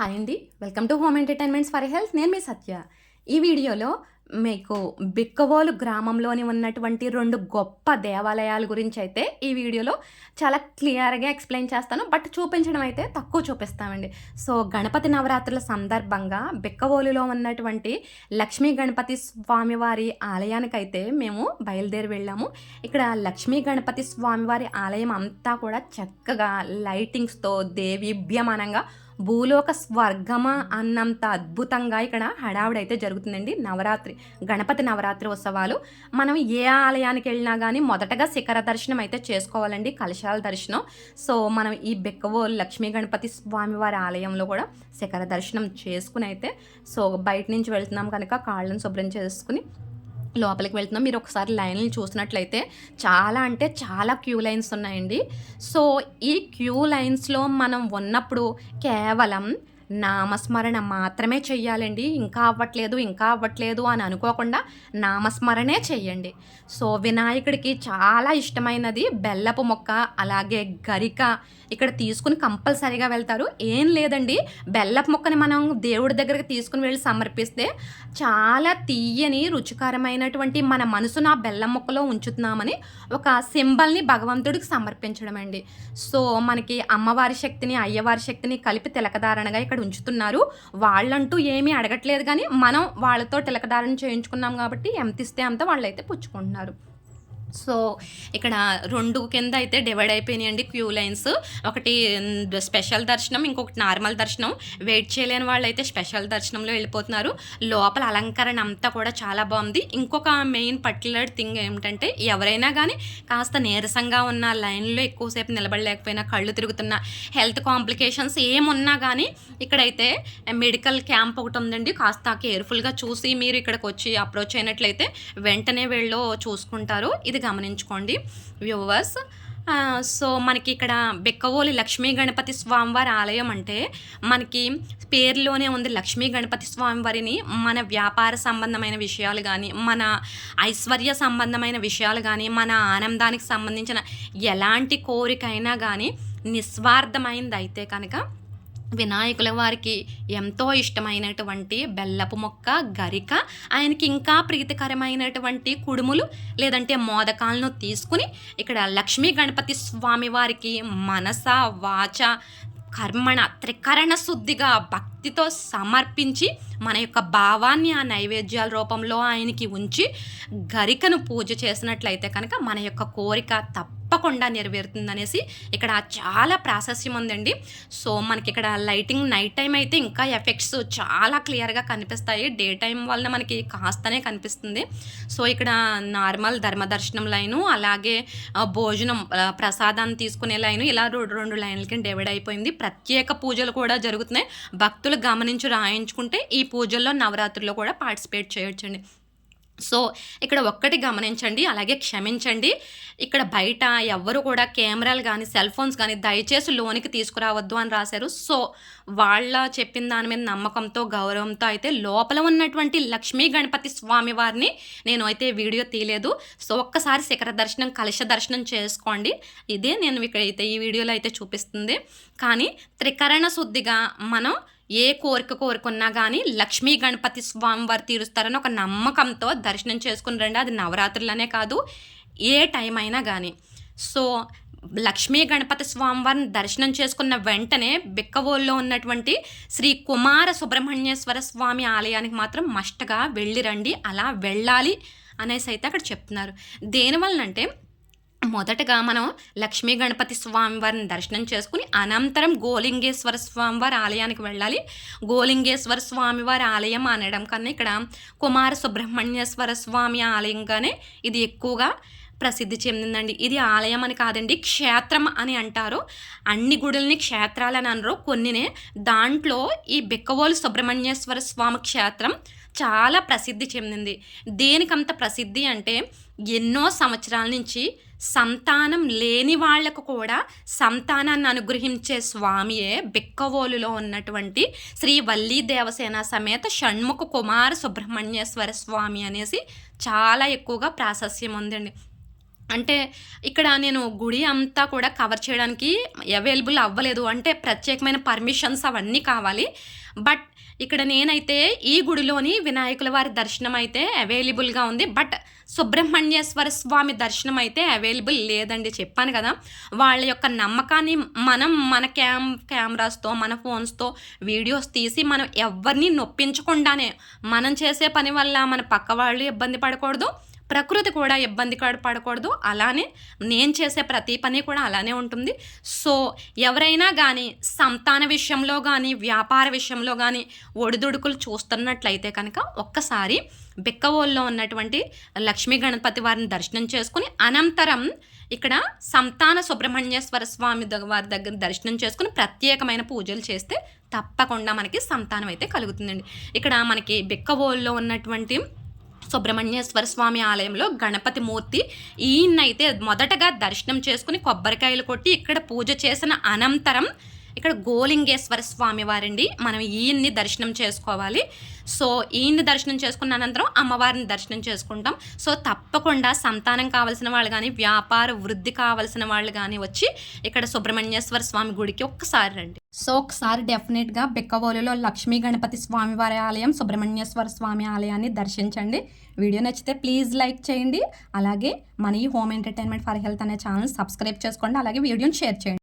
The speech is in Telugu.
హాయ్ అండి. Welcome to home entertainments for health. నేను మీ సత్య. ఈ వీడియోలో మీకు బిక్కవోలు గ్రామంలోని ఉన్నటువంటి రెండు గొప్ప దేవాలయాల గురించి అయితే ఈ వీడియోలో చాలా క్లియర్గా ఎక్స్ప్లెయిన్ చేస్తాను. బట్ చూపించడం అయితే తక్కువ చూపిస్తామండి. సో గణపతి నవరాత్రుల సందర్భంగా బిక్కవోలులో ఉన్నటువంటి లక్ష్మీ గణపతి స్వామివారి ఆలయానికైతే మేము బయలుదేరి వెళ్ళాము. ఇక్కడ లక్ష్మీ గణపతి స్వామివారి ఆలయం అంతా కూడా చక్కగా లైటింగ్స్తో దేవీభ్యమానంగా భూలోక స్వర్గమా అన్నంత అద్భుతంగా ఇక్కడ హడావుడైతే జరుగుతుందండి. నవరాత్రి గణపతి నవరాత్రి ఉత్సవాలు. మనం ఏ ఆలయానికి వెళ్ళినా కానీ మొదటగా శిఖర దర్శనం అయితే చేసుకోవాలండి కలశాల దర్శనం. సో మనం ఈ బెక్కవో లక్ష్మీ గణపతి స్వామివారి ఆలయంలో కూడా శిఖర దర్శనం చేసుకుని అయితే సో బయట నుంచి వెళ్తున్నాం కనుక కాళ్ళను శుభ్రం చేసుకుని లోపలికి వెళ్తున్నాం. మీరు ఒకసారి లైన్లు చూసినట్లయితే చాలా అంటే చాలా క్యూ లైన్స్ ఉన్నాయండి. సో ఈ క్యూ లైన్స్లో మనం ఉన్నప్పుడు కేవలం నామస్మరణ మాత్రమే చెయ్యాలండి. ఇంకా అవ్వట్లేదు ఇంకా అవ్వట్లేదు అని అనుకోకుండా నామస్మరణే చెయ్యండి. సో వినాయకుడికి చాలా ఇష్టమైనది బెల్లపు మొక్క అలాగే గరిక. ఇక్కడ తీసుకుని కంపల్సరీగా వెళ్తారు. ఏం లేదండి. బెల్లపు మొక్కని మనం దేవుడి దగ్గరికి తీసుకుని వెళ్ళి సమర్పిస్తే చాలా తీయని రుచికరమైనటువంటి మన మనసును ఆ బెల్లం మొక్కలో ఉంచుతున్నామని ఒక సింబల్ని భగవంతుడికి సమర్పించడం అండి సో మనకి అమ్మవారి శక్తిని అయ్యవారి శక్తిని కలిపి తిలకధారణగా ఇక్కడ ఉంచుతున్నారు. వాళ్ళంటూ ఏమీ అడగట్లేదు కానీ మనం వాళ్ళతో తిలకదారణ చేయించుకున్నాం కాబట్టి ఎంత ఇస్తే అంత వాళ్ళైతే పుచ్చుకుంటున్నారు. సో ఇక్కడ రెండు కింద అయితే డివైడ్ అయిపోయినాయండి క్యూ లైన్స్. ఒకటి స్పెషల్ దర్శనం ఇంకొకటి నార్మల్ దర్శనం. వెయిట్ చేయలేని వాళ్ళు అయితే స్పెషల్ దర్శనంలో వెళ్ళిపోతున్నారు. లోపల అలంకరణ అంతా కూడా చాలా బాగుంది. ఇంకొక మెయిన్ పర్టికులర్ థింగ్ ఏమిటంటే ఎవరైనా కానీ కాస్త నీరసంగా ఉన్న లైన్లో ఎక్కువసేపు నిలబడలేకపోయినా కళ్ళు తిరుగుతున్న హెల్త్ కాంప్లికేషన్స్ ఏమున్నా కానీ ఇక్కడైతే మెడికల్ క్యాంప్ ఒకటి ఉందండి. కాస్త కేర్ఫుల్గా చూసి మీరు ఇక్కడికి వచ్చి అప్రోచ్ అయినట్లయితే వెంటనే వీళ్ళు చూసుకుంటారు. ఇది గమనించుకోండి వ్యూవర్స్. సో మనకి ఇక్కడ బెక్కవోలి లక్ష్మీ గణపతి స్వామివారి ఆలయం అంటే మనకి పేరులోనే ఉంది లక్ష్మీ గణపతి స్వామివారిని మన వ్యాపార సంబంధమైన విషయాలు కానీ మన ఐశ్వర్య సంబంధమైన విషయాలు కానీ మన ఆనందానికి సంబంధించిన ఎలాంటి కోరికైనా కానీ నిస్వార్థమైంది అయితే కనుక వినాయకుల వారికి ఎంతో ఇష్టమైనటువంటి బెల్లపు మొక్క గరిక ఆయనకి ఇంకా ప్రీతికరమైనటువంటి కుడుములు లేదంటే మోదకాలను తీసుకుని ఇక్కడ లక్ష్మీ గణపతి స్వామి వారికి మనస వాచ కర్మణ త్రికరణ శుద్ధిగా భక్తితో సమర్పించి మన యొక్క భావాన్ని ఆ నైవేద్యాల రూపంలో ఆయనకి ఉంచి గరికను పూజ చేసినట్లయితే కనుక మన యొక్క కోరిక తప్ప తప్పకుండా నెరవేరుతుందనేసి ఇక్కడ చాలా ప్రాశస్యం ఉందండి సో మనకి ఇక్కడ లైటింగ్ నైట్ టైం అయితే ఇంకా ఎఫెక్ట్స్ చాలా క్లియర్గా కనిపిస్తాయి. డే టైం వలన మనకి కాస్తనే కనిపిస్తుంది. సో ఇక్కడ నార్మల్ ధర్మదర్శనం లైను అలాగే భోజనం ప్రసాదాన్ని తీసుకునే లైను ఇలా రెండు రెండు లైన్లకి డివైడ్ అయిపోయింది ప్రత్యేక పూజలు కూడా జరుగుతున్నాయి. భక్తులు గమనించి రాయించుకుంటే ఈ పూజల్లో నవరాత్రుల్లో కూడా పార్టిసిపేట్ చేయొచ్చండి. సో ఇక్కడ ఒక్కటి గమనించండి అలాగే క్షమించండి. ఇక్కడ బయట ఎవ్వరు కూడా కెమెరాలు కానీ సెల్ ఫోన్స్ కానీ దయచేసి లోనికి తీసుకురావద్దు అని రాశారు. సో వాళ్ళ చెప్పిన దాని మీద నమ్మకంతో గౌరవంతో అయితే లోపల ఉన్నటువంటి లక్ష్మీ గణపతి స్వామి వారిని నేను అయితే వీడియో తీయలేదు. సో ఒక్కసారి శిఖర దర్శనం కలశ దర్శనం చేసుకోండి. ఇదే నేను ఇక్కడ అయితే ఈ వీడియోలో అయితే చూపిస్తుంది. కానీ త్రికరణ శుద్ధిగా మనం ఏ కోరిక కోరుకున్నా కానీ లక్ష్మీ గణపతి స్వామి వారు తీరుస్తారని ఒక నమ్మకంతో దర్శనం చేసుకుని రండి అది నవరాత్రులనే కాదు ఏ టైం అయినా కానీ సో లక్ష్మీ గణపతి స్వామివారిని దర్శనం చేసుకున్న వెంటనే బిక్కవోల్లో ఉన్నటువంటి శ్రీ కుమార సుబ్రహ్మణ్యేశ్వర స్వామి ఆలయానికి మాత్రం మస్ట్గా వెళ్ళి రండి అలా వెళ్ళాలి అనేసి అయితే అక్కడ చెప్తున్నారు. దేనివల్లనంటే మొదటగా మనం లక్ష్మీ గణపతి స్వామివారిని దర్శనం చేసుకుని అనంతరం గోలింగేశ్వర స్వామివారి ఆలయానికి వెళ్ళాలి. గోలింగేశ్వర స్వామివారి ఆలయం అనడం కన్నా ఇక్కడ కుమార సుబ్రహ్మణ్యేశ్వర స్వామి ఆలయంగానే ఇది ఎక్కువగా ప్రసిద్ధి చెందిందండి. ఇది ఆలయం అని కాదండి క్షేత్రం అని అంటారు. అన్ని గుడుల్ని క్షేత్రాలని అనరు. కొన్నినే దాంట్లో ఈ బిక్కవోలు సుబ్రహ్మణ్యేశ్వర స్వామి క్షేత్రం చాలా ప్రసిద్ధి చెందింది. దేనికంత ప్రసిద్ధి అంటే ఎన్నో సంవత్సరాల నుంచి సంతానం లేని వాళ్ళకు కూడా సంతానాన్ని అనుగ్రహించే స్వామియే బిక్కవోలులో ఉన్నటువంటి శ్రీ వల్లీ దేవసేన సమేత షణ్ముఖ కుమార సుబ్రహ్మణ్యేశ్వర స్వామి అనేసి చాలా ఎక్కువగా ప్రాశస్యం ఉందండి. అంటే ఇక్కడ నేను గుడి అంతా కూడా కవర్ చేయడానికి అవైలబుల్ అవ్వలేదు. అంటే ప్రత్యేకమైన పర్మిషన్స్ అవన్నీ కావాలి. బట్ ఇక్కడ నేనైతే ఈ గుడిలోని వినాయకుల వారి దర్శనం అయితే అవైలబుల్గా ఉంది. బట్ సుబ్రహ్మణ్యేశ్వర స్వామి దర్శనం అయితే అవైలబుల్ లేదండి. చెప్పాను కదా. వాళ్ళ యొక్క నమ్మకాన్ని మనం మన క్యామ్ కెమెరాస్తో మన ఫోన్స్తో వీడియోస్ తీసి మనం ఎవరిని నొప్పించకుండానే మనం చేసే పని వల్ల మన పక్క వాళ్ళు ఇబ్బంది పడకూడదు. ప్రకృతి కూడా ఇబ్బంది పడకూడదు. అలానే నేను చేసే ప్రతి పని కూడా అలానే ఉంటుంది. సో ఎవరైనా కానీ సంతాన విషయంలో కానీ వ్యాపార విషయంలో కానీ ఒడిదుడుకులు చూస్తున్నట్లయితే కనుక ఒక్కసారి బిక్కవోల్లో ఉన్నటువంటి లక్ష్మీ గణపతి వారిని దర్శనం చేసుకుని అనంతరం ఇక్కడ సంతాన సుబ్రహ్మణ్యేశ్వర స్వామి వారి దగ్గర దర్శనం చేసుకుని ప్రత్యేకమైన పూజలు చేస్తే తప్పకుండా మనకి సంతానం అయితే కలుగుతుందండి. ఇక్కడ మనకి బిక్కవోల్లో ఉన్నటువంటి సుబ్రహ్మణ్యేశ్వర స్వామి ఆలయంలో గణపతి మూర్తి ఈయన్నైతే మొదటగా దర్శనం చేసుకుని కొబ్బరికాయలు కొట్టి ఇక్కడ పూజ చేసిన అనంతరం ఇక్కడ గోలింగేశ్వర స్వామి వారండి. మనం ఈయన్ని దర్శనం చేసుకోవాలి. సో ఈయన్ని దర్శనం చేసుకున్న అనంతరం అమ్మవారిని దర్శనం చేసుకుంటాం. సో తప్పకుండా సంతానం కావాల్సిన వాళ్ళు కానీ వ్యాపార వృద్ధి కావాల్సిన వాళ్ళు కానీ వచ్చి ఇక్కడ సుబ్రహ్మణ్యేశ్వర స్వామి గుడికి ఒక్కసారి రండి. సో ఒకసారి డెఫినెట్గా బెక్కవోలులో లక్ష్మీ గణపతి స్వామి వారి ఆలయం సుబ్రహ్మణ్యేశ్వర స్వామి ఆలయాన్ని దర్శించండి. వీడియో నచ్చితే ప్లీజ్ లైక్ చేయండి. అలాగే మన ఈ హోమ్ ఎంటర్టైన్మెంట్ ఫర్ హెల్త్ అనే ఛానల్ సబ్స్క్రైబ్ చేసుకోండి. అలాగే వీడియోని షేర్ చేయండి.